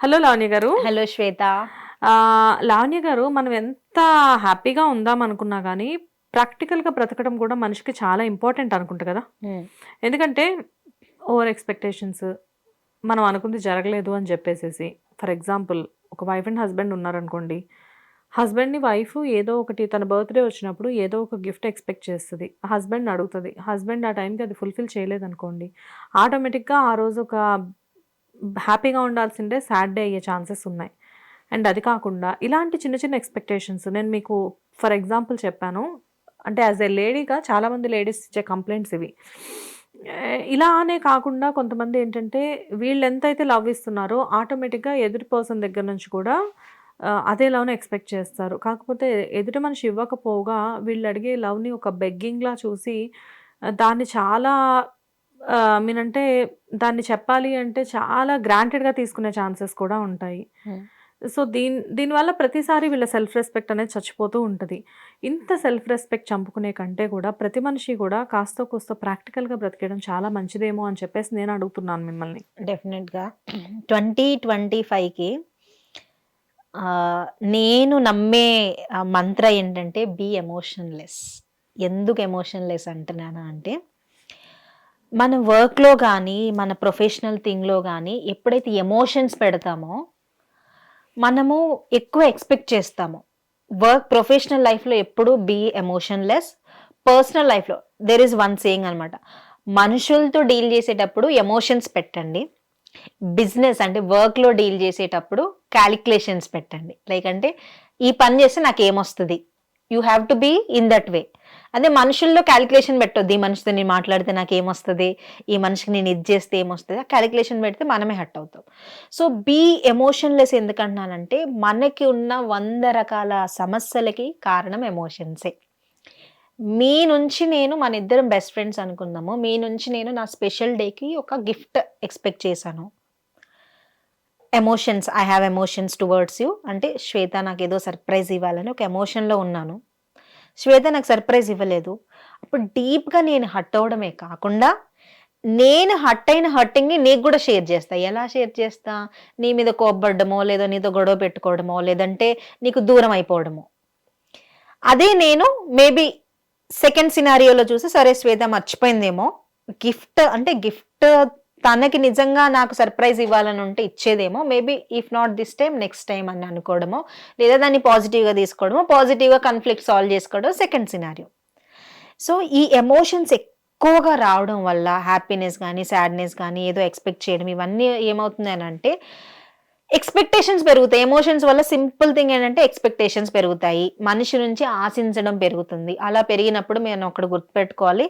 Hello Lavanya గారు. Hello శ్వేత. లావణ్య గారు మనం ఎంత హ్యాపీగా ఉందాం అనుకున్నా కానీ ప్రాక్టికల్గా బ్రతకడం కూడా మనిషికి చాలా ఇంపార్టెంట్ అనుకుంటా కదా. ఎందుకంటే ఓవర్ ఎక్స్పెక్టేషన్స్ మనం అనుకుంది జరగలేదు అని చెప్పేసేసి ఫర్ ఎగ్జాంపుల్ ఒక వైఫ్ అండ్ హస్బెండ్ ఉన్నారనుకోండి హస్బెండ్ని వైఫ్ ఏదో ఒకటి తన బర్త్డే వచ్చినప్పుడు ఏదో ఒక గిఫ్ట్ ఎక్స్పెక్ట్ చేస్తుంది హస్బెండ్ అడుగుతుంది హస్బెండ్ ఆ టైంకి అది ఫుల్ఫిల్ చేయలేదనుకోండి ఆటోమేటిక్గా ఆ రోజు ఒక హ్యాపీగా ఉండాల్సిందే సాడ్ డే అయ్యే ఛాన్సెస్ ఉన్నాయి. అండ్ అది కాకుండా ఇలాంటి చిన్న చిన్న ఎక్స్పెక్టేషన్స్ నేను మీకు ఫర్ ఎగ్జాంపుల్ చెప్పాను అంటే యాజ్ ఎ లేడీగా చాలామంది లేడీస్ ఇచ్చే కంప్లైంట్స్ ఇవి. ఇలా అనే కాకుండా కొంతమంది ఏంటంటే వీళ్ళు ఎంతైతే లవ్ ఇస్తున్నారో ఆటోమేటిక్గా ఎదుటి పర్సన్ దగ్గర నుంచి కూడా అదే లవ్ని ఎక్స్పెక్ట్ చేస్తారు. కాకపోతే ఎదుటి మనిషి ఇవ్వకపోగా వీళ్ళు అడిగే లవ్ని ఒక బెగ్గింగ్లా చూసి దాన్ని చాలా మీనంటే దాన్ని చెప్పాలి అంటే చాలా గ్రాంటెడ్గా తీసుకునే ఛాన్సెస్ కూడా ఉంటాయి. Hmm. సో దీని దీనివల్ల ప్రతిసారి వీళ్ళ సెల్ఫ్ రెస్పెక్ట్ అనేది చచ్చిపోతూ ఉంటుంది. ఇంత సెల్ఫ్ రెస్పెక్ట్ చంపుకునే కంటే కూడా ప్రతి మనిషి కూడా కాస్త కూస్త ప్రాక్టికల్గా బ్రతికేయడం చాలా మంచిదేమో అని చెప్పేసి నేను అడుగుతున్నాను మిమ్మల్ని. డెఫినెట్గా ట్వంటీ ట్వంటీ ఫైవ్కి నేను నమ్మే మంత్ర ఏంటంటే బీ ఎమోషన్లెస్ ఎందుకు ఎమోషన్లెస్ అంటున్నాను అంటే మన వర్క్లో కానీ మన ప్రొఫెషనల్ థింగ్లో కానీ ఎప్పుడైతే ఎమోషన్స్ పెడతామో మనము ఎక్కువ ఎక్స్పెక్ట్ చేస్తాము. వర్క్ ప్రొఫెషనల్ లైఫ్లో ఎప్పుడు బీ ఎమోషన్లెస్ పర్సనల్ లైఫ్లో దెర్ ఈస్ వన్ సేయింగ్ అనమాట. మనుషులతో డీల్ చేసేటప్పుడు ఎమోషన్స్ పెట్టండి. బిజినెస్ అంటే వర్క్లో డీల్ చేసేటప్పుడు క్యాలిక్యులేషన్స్ పెట్టండి. లైక్ అంటే ఈ పని చేస్తే నాకు ఏమొస్తుంది you have to be in that way అదే మనుషుల్లో క్యాలిక్యులేషన్ పెట్టొద్దు. ఈ మనిషితో నేను మాట్లాడితే నాకు ఏమొస్తుంది ఈ మనిషికి నేను ఇది చేస్తే ఏమొస్తుంది? ఆ క్యాలిక్యులేషన్ పెడితే మనమే హట్ అవుతాం. సో బీ ఎమోషన్లెస్ ఎందుకంటున్నానంటే మనకి ఉన్న వంద రకాల సమస్యలకి కారణం ఎమోషన్సే మీ నుంచి నేను మన ఇద్దరం బెస్ట్ ఫ్రెండ్స్ అనుకుందాము మీ నుంచి నేను నా స్పెషల్ డేకి ఒక గిఫ్ట్ ఎక్స్పెక్ట్ చేశాను. Emotions I have emotions towards you అంటే శ్వేత నాకు ఏదో సర్ప్రైజ్ ఇవ్వాలని ఒక ఎమోషన్లో ఉన్నాను. శ్వేత నాకు సర్ప్రైజ్ ఇవ్వలేదు. అప్పుడు డీప్గా నేను హట్ అవడమే కాకుండా నేను హట్ అయిన హట్టింగ్ని నీకు కూడా షేర్ చేస్తా. ఎలా షేర్ చేస్తా? నీ మీద కోప్పడమో లేదా నీతో గొడవ పెట్టుకోవడమో లేదంటే నీకు దూరం అయిపోవడమో. అదే నేను మేబీ సెకండ్ సినారియోలో చూసి సరే శ్వేత మర్చిపోయిందేమో. గిఫ్ట్ అంటే గిఫ్ట్ తనకి నిజంగా నాకు సర్ప్రైజ్ ఇవ్వాలని ఉంటే ఇచ్చేదేమో. Maybe if not this time next time అని అనుకోవడమో. లేదా దాన్ని పాజిటివ్గా తీసుకోవడమో. పాజిటివ్గా కన్ఫ్లిక్ట్ సాల్వ్ చేసుకోవడం సెకండ్ సినారియో సో ఈ ఎమోషన్స్ ఎక్కువగా రావడం వల్ల హ్యాపీనెస్ కానీ సాడ్నెస్ కానీ ఏదో ఎక్స్పెక్ట్ చేయడం ఇవన్నీ ఏమవుతుంది అని అంటే ఎక్స్పెక్టేషన్స్ పెరుగుతాయి. ఎమోషన్స్ వల్ల సింపుల్ థింగ్ ఏంటంటే ఎక్స్పెక్టేషన్స్ పెరుగుతాయి. మనిషి నుంచి ఆశించడం పెరుగుతుంది. అలా పెరిగినప్పుడు మేము ఒకటి గుర్తుపెట్టుకోవాలి.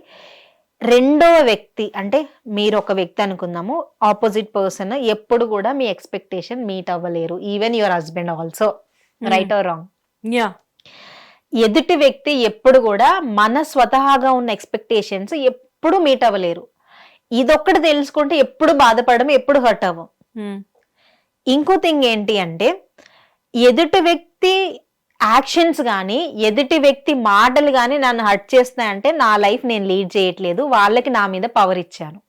రెండవ వ్యక్తి అంటే మీరు ఒక వ్యక్తి అనుకుందాము ఆపోజిట్ పర్సన్ ఎప్పుడు కూడా మీ expectation meet అవ్వలేరు. Even your husband also right or wrong yeah ఎదుటి వ్యక్తి ఎప్పుడు కూడా మన స్వతహాగా ఉన్న ఎక్స్పెక్టేషన్స్ ఎప్పుడు మీట్ అవ్వలేరు. ఇదొక్కటి తెలుసుకుంటే ఎప్పుడు బాధపడడం ఎప్పుడు హర్ట్ అవ్వం. ఇంకో థింగ్ ఏంటి అంటే ఎదుటి వ్యక్తి యాక్షన్స్ కానీ ఎదుటి వ్యక్తి మాటలు కానీ నన్ను హర్ట్ చేస్తున్నాయంటే నా లైఫ్ నేను లీడ్ చేయట్లేదు. వాళ్ళకి నా మీద పవర్ ఇచ్చాను.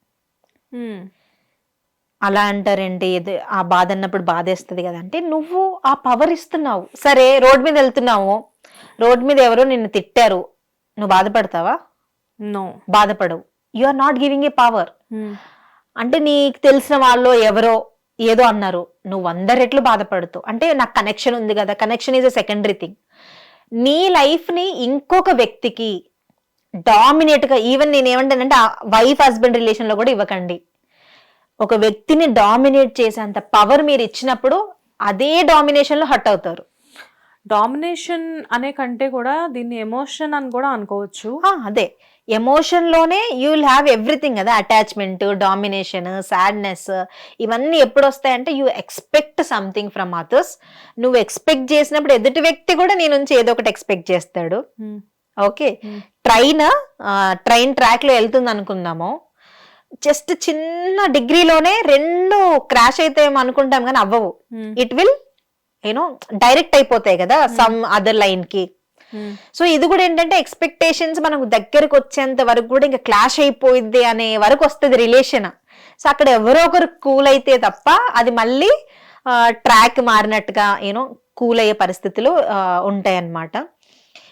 అలా అంటారేంటి ఇది ఆ బాధ అన్నప్పుడు బాధేస్తుంది కదా అంటే నువ్వు ఆ పవర్ ఇస్తున్నావు. సరే రోడ్ మీద వెళ్తున్నావు రోడ్ మీద ఎవరో నిన్ను తిట్టారు. నువ్వు బాధపడతావా? No. బాధపడవు. You are not giving a power అంటే నీకు తెలిసిన వాళ్ళు ఎవరో ఏదో అన్నారు నువ్వు వంద రెట్లు బాధపడుతావు అంటే నాకు కనెక్షన్ ఉంది కదా connection is a secondary thing నీ లైఫ్ని ఇంకొక వ్యక్తికి డామినేట్గా ఈవెన్ నేను ఏమంటానంటే వైఫ్ హస్బెండ్ రిలేషన్లో కూడా ఇవ్వకండి. ఒక వ్యక్తిని డామినేట్ చేసేంత పవర్ మీరు ఇచ్చినప్పుడు అదే డామినేషన్లో హట్ అవుతారు. డామినేషన్ అనే కంటే కూడా దీన్ని ఎమోషన్ అని కూడా అనుకోవచ్చు. అదే. ఎమోషన్లోనే యూ విల్ హ్యావ్ ఎవ్రీథింగ్ కదా అటాచ్మెంట్ డామినేషన్ సాడ్నెస్ ఇవన్నీ ఎప్పుడు వస్తాయంటే you expect something from others నువ్వు ఎక్స్పెక్ట్ చేసినప్పుడు ఎదుటి వ్యక్తి కూడా నీ నుంచి ఏదో ఒకటి ఎక్స్పెక్ట్ చేస్తాడు. ఓకే. ట్రైన్ ట్రైన్ ట్రాక్లో వెళ్తుంది అనుకుందాము జస్ట్ చిన్న డిగ్రీలోనే రెండు క్రాష్ అయితే అనుకుంటాం కానీ అవ్వవు. ఇట్ విల్ యూనో డైరెక్ట్ అయిపోతాయి కదా సమ్ అదర్ లైన్కి Hmm. సో ఇది కూడా ఏంటంటే ఎక్స్పెక్టేషన్స్ మనకు దగ్గరకు వచ్చేంత వరకు కూడా ఇంకా క్లాష్ అయిపోయింది అనే వరకు వస్తుంది రిలేషన్ సో అక్కడ ఎవరో ఒకరు కూల్ అయితే తప్ప అది మళ్ళీ ట్రాక్ మారినట్టుగా యూనో కూల్ అయ్యే పరిస్థితులు ఉంటాయి అన్నమాట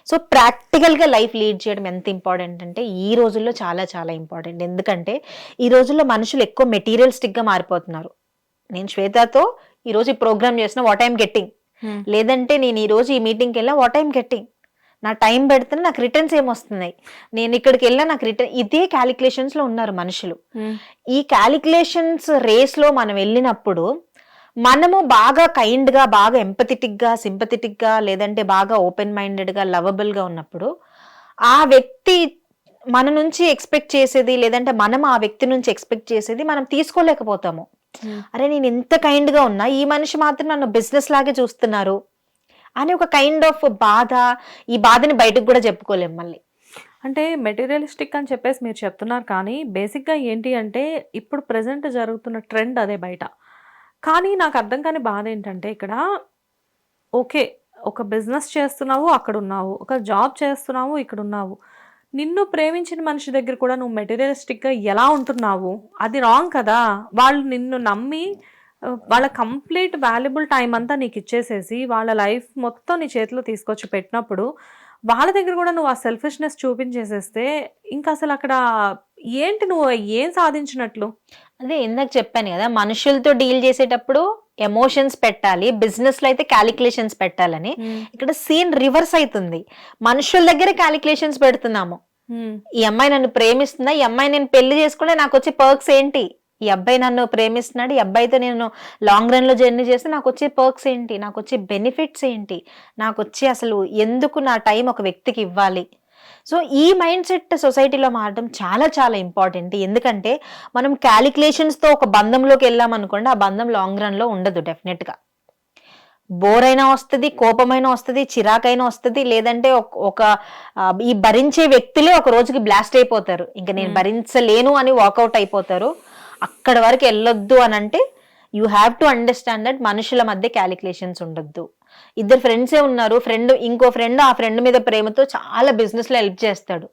సో ప్రాక్టికల్గా లైఫ్ లీడ్ చేయడం ఎంత ఇంపార్టెంట్ అంటే ఈ రోజుల్లో చాలా చాలా ఇంపార్టెంట్ ఎందుకంటే ఈ రోజుల్లో మనుషులు ఎక్కువ మెటీరియలిస్టిక్గా మారిపోతున్నారు. నేను శ్వేతతో ఈరోజు ఈ ప్రోగ్రామ్ చేసిన వాట్ ఐమ్ గెట్టింగ్ లేదంటే నేను ఈ రోజు ఈ మీటింగ్కి వెళ్ళా వాట్ ఐమ్ గెట్టింగ్ నా టైం పెడితే నాకు రిటర్న్స్ ఏమొస్తున్నాయి? నేను ఇక్కడికి వెళ్ళా నాకు రిటర్న్ ఇదే క్యాలిక్యులేషన్స్లో ఉన్నారు మనుషులు. ఈ క్యాలిక్యులేషన్స్ రేస్లో మనం వెళ్ళినప్పుడు మనము బాగా కైండ్గా బాగా ఎంపథెటిక్గా సింపథెటిక్గా లేదంటే బాగా ఓపెన్ మైండెడ్గా లవబుల్గా ఉన్నప్పుడు ఆ వ్యక్తి మన నుంచి ఎక్స్పెక్ట్ చేసేది లేదంటే మనం ఆ వ్యక్తి నుంచి ఎక్స్పెక్ట్ చేసేది మనం తీసుకోలేకపోతాము. అరే నేను ఎంత కైండ్గా ఉన్నా ఈ మనిషి మాత్రం నన్ను బిజినెస్ లాగే చూస్తున్నారు. అని ఒక కైండ్ ఆఫ్ బాధ ఈ బాధని బయటకు కూడా చెప్పుకోలేము మళ్ళీ. అంటే మెటీరియలిస్టిక్ అని చెప్పేసి మీరు చెప్తున్నారు కానీ బేసిక్గా ఏంటి అంటే ఇప్పుడు ప్రజెంట్ జరుగుతున్న ట్రెండ్ అదే బయట. కానీ నాకు అర్థం కాని బాధ ఏంటంటే ఇక్కడ ఓకే ఒక బిజినెస్ చేస్తున్నావు అక్కడ ఉన్నావు ఒక జాబ్ చేస్తున్నావు ఇక్కడ ఉన్నావు నిన్ను ప్రేమించిన మనిషి దగ్గర కూడా నువ్వు మెటీరియలిస్టిక్గా ఎలా ఉంటున్నావు? అది రాంగ్ కదా. వాళ్ళు నిన్ను నమ్మి వాళ్ళ కంప్లీట్ వాల్యుబుల్ టైం అంతా నీకు ఇచ్చేసేసి వాళ్ళ లైఫ్ మొత్తం నీ చేతిలో తీసుకొచ్చి పెట్టినప్పుడు వాళ్ళ దగ్గర కూడా నువ్వు ఆ సెల్ఫిష్నెస్ చూపించేసేస్తే ఇంకా అసలు అక్కడ ఏంటి నువ్వు ఏం సాధించినట్లు? అదే ఇందాక చెప్పాను కదా మనుషులతో డీల్ చేసేటప్పుడు ఎమోషన్స్ పెట్టాలి బిజినెస్లో అయితే క్యాలిక్యులేషన్స్ పెట్టాలని. ఇక్కడ సీన్ రివర్స్ అవుతుంది. మనుషుల దగ్గర క్యాలిక్యులేషన్స్ పెడుతున్నాము. ఈ అమ్మాయి నన్ను ప్రేమిస్తుందా? ఈ అమ్మాయి నేను పెళ్ళి చేసుకుంటే నాకు వచ్చే పర్క్స్ ఏంటి? ఈ అబ్బాయి నన్ను ప్రేమిస్తున్నాడు ఈ అబ్బాయితో నేను లాంగ్ రన్లో జర్నీ చేస్తే నాకు వచ్చే పర్క్స్ ఏంటి నాకు వచ్చే బెనిఫిట్స్ ఏంటి నాకు వచ్చే అసలు ఎందుకు నా టైం ఒక వ్యక్తికి ఇవ్వాలి. సో ఈ మైండ్ సెట్ సొసైటీలో మారడం చాలా చాలా ఇంపార్టెంట్ ఎందుకంటే మనం calculations తో ఒక బంధంలోకి వెళ్ళాం అనుకోండి ఆ బంధం లాంగ్ రన్లో ఉండదు డెఫినెట్గా. బోర్ అయినా వస్తుంది కోపమైనా వస్తుంది చిరాకైనా వస్తుంది లేదంటే ఒక- ఈ భరించే వ్యక్తులే ఒక రోజుకి బ్లాస్ట్ అయిపోతారు. ఇంకా నేను Hmm. భరించలేను అని వాకౌట్ అయిపోతారు. అక్కడ వరకు వెళ్ళొద్దు అని అంటే you have to understand that మనుషుల మధ్య క్యాలిక్యులేషన్స్ ఉండొద్దు. ఇద్దరు ఫ్రెండ్సే ఉన్నారు ఫ్రెండ్ ఇంకో ఫ్రెండ్ ఆ ఫ్రెండ్ మీద ప్రేమతో చాలా బిజినెస్లో హెల్ప్ చేస్తాడు.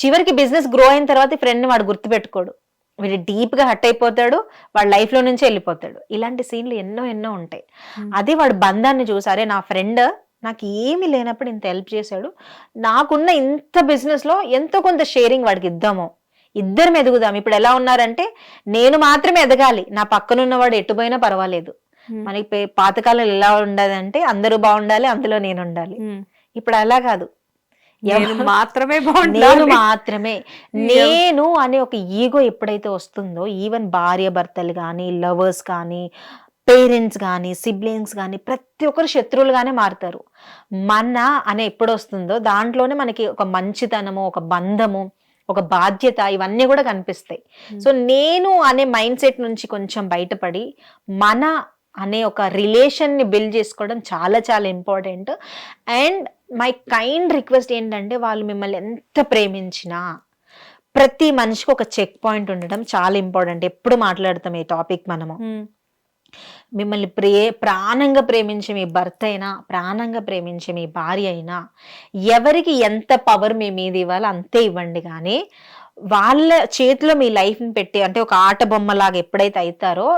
చివరికి బిజినెస్ గ్రో అయిన తర్వాత ఈ ఫ్రెండ్ వాడు గుర్తుపెట్టుకోడు. వీడు డీప్గా హట్ అయిపోతాడు వాడు లైఫ్లో నుంచి వెళ్ళిపోతాడు. ఇలాంటి సీన్లు ఎన్నో ఎన్నో ఉంటాయి. Hmm. అదే వాడు బంధాన్ని చూసారే నా ఫ్రెండ్ నాకు ఏమీ లేనప్పుడు ఇంత హెల్ప్ చేశాడు. నాకున్న ఇంత బిజినెస్లో ఎంతో కొంత షేరింగ్ వాడికి ఇద్దాము. ఇద్దరం ఎదుగుదాం. ఇప్పుడు ఎలా ఉన్నారంటే నేను మాత్రమే ఎదగాలి. నా పక్కనున్న వాడు ఎటుపోయినా పర్వాలేదు. మనకి పాతకాలంలో ఎలా ఉండదంటే అందరూ బాగుండాలి అందులో నేను ఉండాలి. ఇప్పుడు అలా కాదు. మాత్రమే నేను మాత్రమే. నేను అనే ఒక ఈగో ఎప్పుడైతే వస్తుందో ఈవెన్ భార్య భర్తలు కానీ లవర్స్ కానీ పేరెంట్స్ కానీ సిబ్లింగ్స్ కానీ ప్రతి ఒక్కరు శత్రువులుగానే మారుతారు. మన అనే ఎప్పుడు వస్తుందో దాంట్లోనే మనకి ఒక మంచితనము ఒక బంధము ఒక బాధ్యత ఇవన్నీ కూడా కనిపిస్తాయి Hmm. సో నేను అనే మైండ్ సెట్ నుంచి కొంచెం బయటపడి మన అనే ఒక రిలేషన్ని బిల్డ్ చేసుకోవడం చాలా చాలా important and my kind request ఏంటంటే వాళ్ళు మిమ్మల్ని ఎంత ప్రేమించినా ప్రతి మనిషికి ఒక చెక్ పాయింట్ ఉండడం చాలా ఇంపార్టెంట్ ఎప్పుడు మాట్లాడతాం ఈ టాపిక్ మనము ఉమ్. మిమ్మల్ని ప్రే ప్రాణంగా ప్రేమించే మీ భర్త అయినా ప్రాణంగా ప్రేమించే మీ భార్య అయినా ఎవరికి ఎంత పవర్ మీ మీద ఇవ్వాలో అంతే ఇవ్వండి. కానీ వాళ్ళ చేతిలో మీ లైఫ్ని పెట్టి అంటే ఒక ఆట బొమ్మలాగా ఎప్పుడైతే అవుతారో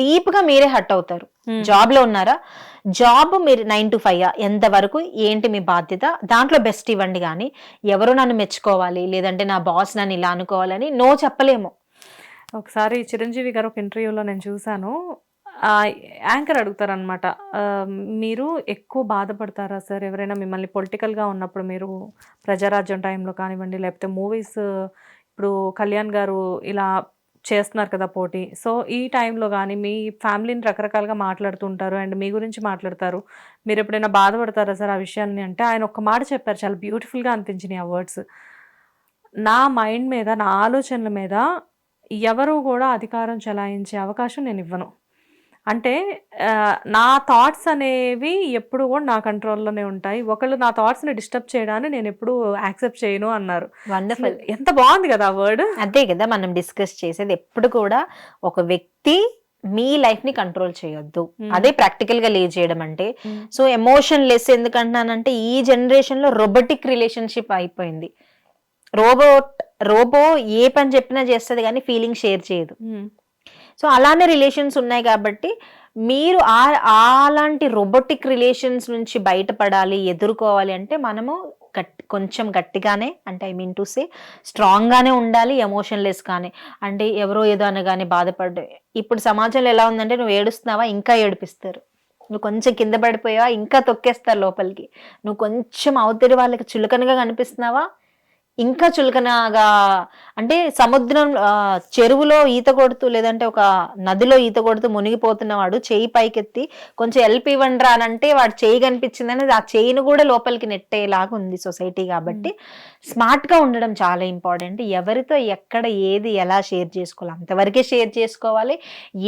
డీప్గా మీరే హట్ అవుతారు. ఉమ్. జాబ్లో ఉన్నారా? జాబ్ మీరు నైన్ టు ఫైవ్ ఎంత వరకు? ఏంటి మీ బాధ్యత? దాంట్లో బెస్ట్ ఇవ్వండి కానీ ఎవరు నన్ను మెచ్చుకోవాలి లేదంటే నా బాస్ నన్ను ఇలా అనుకోవాలని నో చెప్పలేము. ఒకసారి చిరంజీవి గారు ఒక ఇంటర్వ్యూలో నేను చూశాను. యాంకర్ అడుగుతారనమాట మీరు ఎక్కువ బాధపడతారా సార్? ఎవరైనా మిమ్మల్ని పొలిటికల్గా ఉన్నప్పుడు మీరు ప్రజారాజ్యం టైంలో కానివ్వండి లేకపోతే మూవీస్ ఇప్పుడు కళ్యాణ్ గారు ఇలా చేస్తున్నారు కదా పోటీ. సో ఈ టైంలో కానీ మీ ఫ్యామిలీని రకరకాలుగా మాట్లాడుతుంటారు అండ్ మీ గురించి మాట్లాడతారు. మీరు ఎప్పుడైనా బాధపడతారా సార్ ఆ విషయాన్ని? అంటే ఆయన ఒక్క మాట చెప్పారు చాలా బ్యూటిఫుల్గా అనిపించినాయి ఆ వర్డ్స్. నా మైండ్ మీద నా ఆలోచనల మీద ఎవరు కూడా అధికారం చెలాయించే అవకాశం నేను ఇవ్వను. అంటే నా థాట్స్ అనేవి ఎప్పుడు కూడా నా కంట్రోల్లోనే ఉంటాయి. ఒకళ్ళు నా థాట్స్ని డిస్టర్బ్ చేయడాన్ని నేను ఎప్పుడు యాక్సెప్ట్ చేయను అన్నారు. వండర్ఫుల్ ఎంత బాగుంది కదా ఆ వర్డ్ అదే కదా మనం డిస్కస్ చేసేది. ఎప్పుడు కూడా ఒక వ్యక్తి మీ లైఫ్ని కంట్రోల్ చేయొద్దు. అదే ప్రాక్టికల్గా లీడ్ చేయడం అంటే. సో ఎమోషన్ లెస్ ఎందుకంటున్నానంటే ఈ జనరేషన్లో రోబోటిక్ రిలేషన్షిప్ అయిపోయింది. రోబోట్ రోబో ఏ పని చెప్పినా చేస్తుంది కానీ ఫీలింగ్ షేర్ చేయదు. సో అలానే రిలేషన్స్ ఉన్నాయి కాబట్టి మీరు ఆ అలాంటి రోబోటిక్ రిలేషన్స్ నుంచి బయటపడాలి ఎదుర్కోవాలి అంటే మనము గట్టి కొంచెం గట్టిగానే అంటే ఐ మీన్ టు సే స్ట్రాంగ్గానే ఉండాలి ఎమోషన్లెస్ కానీ అంటే ఎవరో ఏదో అనగానే బాధపడ్డ ఇప్పుడు సమాజంలో ఎలా ఉందంటే నువ్వు ఏడుస్తున్నావా ఇంకా ఏడిపిస్తారు. నువ్వు కొంచెం కింద పడిపోయావా ఇంకా తొక్కేస్తారు లోపలికి. నువ్వు కొంచెం అవతలి వాళ్ళకి చులకనగా కనిపిస్తున్నావా ఇంకా చులకనగా అంటే సముద్రం చెరువులో ఈత కొడుతూ లేదంటే ఒక నదిలో ఈత కొడుతూ మునిగిపోతున్నవాడు చేయి పైకెత్తి కొంచెం హెల్ప్ ఇవ్వండి రా అని అంటే వాడు చేయి కనిపించిందని ఆ చేయిని కూడా లోపలికి నెట్టేలాగా ఉంది సొసైటీ కాబట్టి. స్మార్ట్గా ఉండడం చాలా ఇంపార్టెంట్ ఎవరితో ఎక్కడ ఏది ఎలా షేర్ చేసుకోవాలి? అంతవరకే షేర్ చేసుకోవాలి.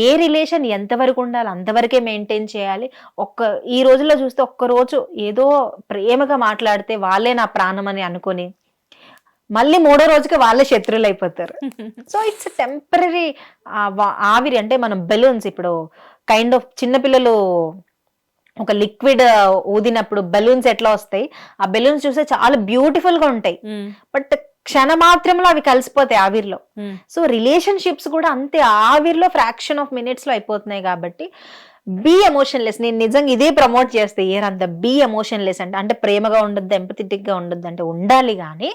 ఏ రిలేషన్ ఎంతవరకు ఉండాలి? అంతవరకే మెయింటైన్ చేయాలి. ఒక్క ఈ రోజుల్లో చూస్తే ఒక్క రోజు ఏదో ప్రేమగా మాట్లాడితే వాళ్ళే నా ప్రాణం అని అనుకొని మళ్ళీ మూడో రోజుకి వాళ్ళే శత్రువులు అయిపోతారు. సో ఇట్స్ టెంపరీ ఆవిరి అంటే మనం బెలూన్స్ ఇప్పుడు కైండ్ ఆఫ్ చిన్నపిల్లలు ఒక లిక్విడ్ ఊదినప్పుడు బెలూన్స్ ఎట్లా వస్తాయి? ఆ బెలూన్స్ చూస్తే చాలా బ్యూటిఫుల్గా ఉంటాయి. ఉమ్, బట్ క్షణ మాత్రంలో అవి కలిసిపోతాయి ఆవిరిలో. సో రిలేషన్షిప్స్ కూడా అంతే ఆవిరిలో ఫ్రాక్షన్ ఆఫ్ మినిట్స్లో అయిపోతున్నాయి కాబట్టి బీ ఎమోషన్లెస్ నేను నిజంగా ఇదే ప్రమోట్ చేస్తే అంత బీ ఎమోషన్లెస్ అంటే అంటే ప్రేమగా ఉండొద్దు ఎంపథెటిక్గా ఉండొద్దు అంటే ఉండాలి కానీ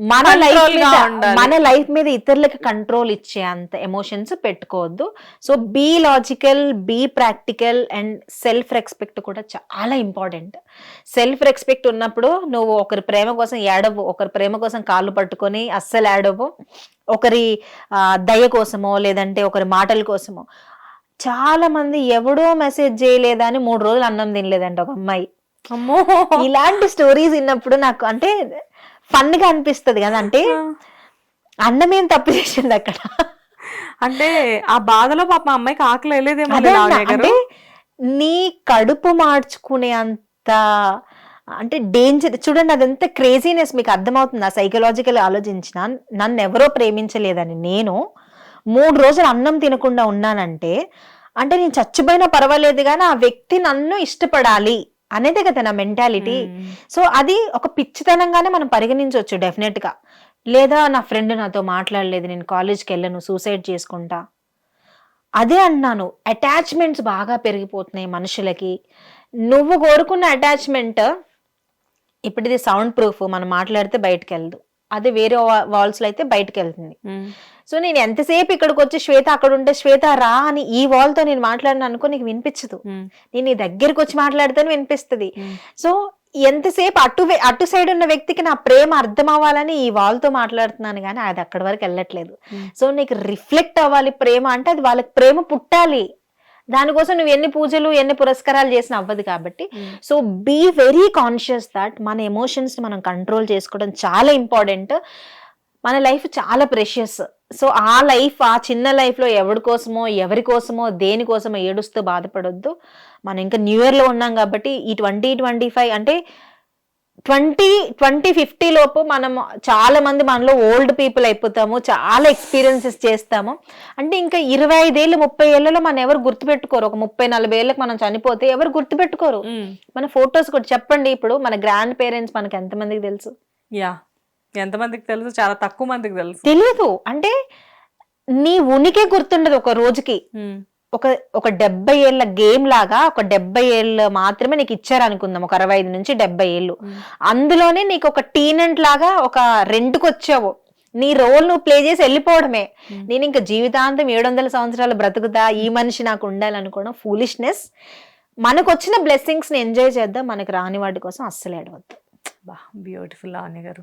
మన లైఫ్ మీద. మన లైఫ్ మీద ఇతరులకు కంట్రోల్ ఇచ్చే అంత ఎమోషన్స్ పెట్టుకోవద్దు. So be logical be practical and self respect కూడా చాలా ఇంపార్టెంట్ సెల్ఫ్ రెస్పెక్ట్ ఉన్నప్పుడు నువ్వు ఒకరి ప్రేమ కోసం ఏడవు ఒకరి ప్రేమ కోసం కాళ్ళు పట్టుకొని అస్సలు ఏడవు ఒకరి దయ కోసమో లేదంటే ఒకరి మాటల కోసమో. చాలా మంది ఎవడో మెసేజ్ చేయలేదా అని మూడు రోజులు అన్నం తినలేదంట ఒక అమ్మాయి. అమ్మో! ఇలాంటి స్టోరీస్ విన్నప్పుడు నాకు అంటే ఫన్గా అనిపిస్తది కదా అంటే అన్నం ఏం తప్పు చేసింది అక్కడ? అంటే ఆ బాధలో పాప అమ్మాయికి ఆకలి గారు. అంటే నీ కడుపు మార్చుకునే అంత అంటే డేంజర్ చూడండి అదంతా క్రేజీనెస్ మీకు అర్థమవుతుంది? సైకలాజికల్ ఆలోచించిన నన్ను ఎవరో ప్రేమించలేదని నేను మూడు రోజులు అన్నం తినకుండా ఉన్నానంటే అంటే నేను చచ్చిపోయినా పర్వాలేదు కానీ ఆ వ్యక్తి నన్ను ఇష్టపడాలి. అనేదే కదా నా మెంటాలిటీ సో అది ఒక పిచ్చితనంగానే మనం పరిగణించవచ్చు డెఫినెట్గా. లేదా నా ఫ్రెండ్ నాతో మాట్లాడలేదు నేను కాలేజ్కి వెళ్ళను సూసైడ్ చేసుకుంటా. అదే అన్నాను అటాచ్మెంట్స్ బాగా పెరిగిపోతున్నాయి మనుషులకి. నువ్వు కోరుకున్న అటాచ్మెంట్ ఇప్పుడు ఇది సౌండ్ ప్రూఫ్ మనం మాట్లాడితే బయటకు వెళ్ళదు. అదే వేరే వాల్స్లో అయితే బయటకు వెళ్తుంది. ఉమ్, సో నేను ఎంతసేపు ఇక్కడికి వచ్చి శ్వేత అక్కడ ఉంటే శ్వేత రా అని ఈ వాల్తో నేను మాట్లాడిన అనుకో నీకు వినిపించదు. నేను నీ దగ్గరికి వచ్చి మాట్లాడితేనే వినిపిస్తుంది. సో ఎంతసేపు అటు అటు సైడ్ ఉన్న వ్యక్తికి నా ప్రేమ అర్థం అవ్వాలని ఈ వాళ్ళతో మాట్లాడుతున్నాను కానీ అది అక్కడి వరకు వెళ్ళట్లేదు. సో నీకు రిఫ్లెక్ట్ అవ్వాలి ప్రేమ అంటే అది వాళ్ళకి ప్రేమ పుట్టాలి. దానికోసం నువ్వు ఎన్ని పూజలు ఎన్ని పురస్కారాలు చేసినా అవ్వదు కాబట్టి. So be very conscious that మన ఎమోషన్స్ మనం కంట్రోల్ చేసుకోవడం చాలా ఇంపార్టెంట్. మన లైఫ్ చాలా ప్రెషియస్. సో ఆ లైఫ్ ఆ చిన్న లైఫ్లో ఎవరి కోసమో ఎవరి కోసమో దేని కోసమో ఏడుస్తూ బాధపడొద్దు. మనం ఇంకా న్యూ ఇయర్లో ఉన్నాం కాబట్టి ఈ ట్వంటీ ట్వంటీ ఫైవ్ అంటే ట్వంటీ ట్వంటీ ఫిఫ్టీ లోపు మనం చాలా మంది మనలో ఓల్డ్ పీపుల్ అయిపోతాము చాలా ఎక్స్పీరియన్సెస్ చేస్తాము. అంటే ఇంకా ఇరవై ఐదేళ్ళు ముప్పై ఏళ్ళలో మనం ఎవరు గుర్తుపెట్టుకోరు. ఒక ముప్పై నలభై ఏళ్ళకి మనం చనిపోతే ఎవరు గుర్తుపెట్టుకోరు. మన ఫొటోస్ కూడా చెప్పండి. ఇప్పుడు మన గ్రాండ్ పేరెంట్స్ మనకి ఎంతమందికి తెలుసు? యా. ఎంతమందికి తెలుసు? చాలా తక్కువ మందికి తెలుసు. తెలియదు అంటే నీ ఉనికి గుర్తుండదు ఒక రోజుకి. ఒక ఒక డెబ్బై ఏళ్ళ గేమ్ లాగా ఒక డెబ్బై ఏళ్ళు మాత్రమే నీకు ఇచ్చారు అనుకుందాం ఒక అరవై ఐదు నుంచి డెబ్బై ఏళ్ళు. అందులోనే నీకు ఒక టీనెంట్ లాగా ఒక రెంట్కి వచ్చావు. నీ రోల్ నువ్వు ప్లే చేసి వెళ్ళిపోవడమే. నేను ఇంకా జీవితాంతం ఏడు వందల సంవత్సరాలు బ్రతుకుతా. ఈ మనిషి నాకు ఉండాలనుకోవడం ఫూలిష్నెస్. మనకు వచ్చిన బ్లెస్సింగ్స్ని ఎంజాయ్ చేద్దాం. మనకు రాని వాటి కోసం అస్సలు ఏడవద్దు బా beautiful Lavanya garu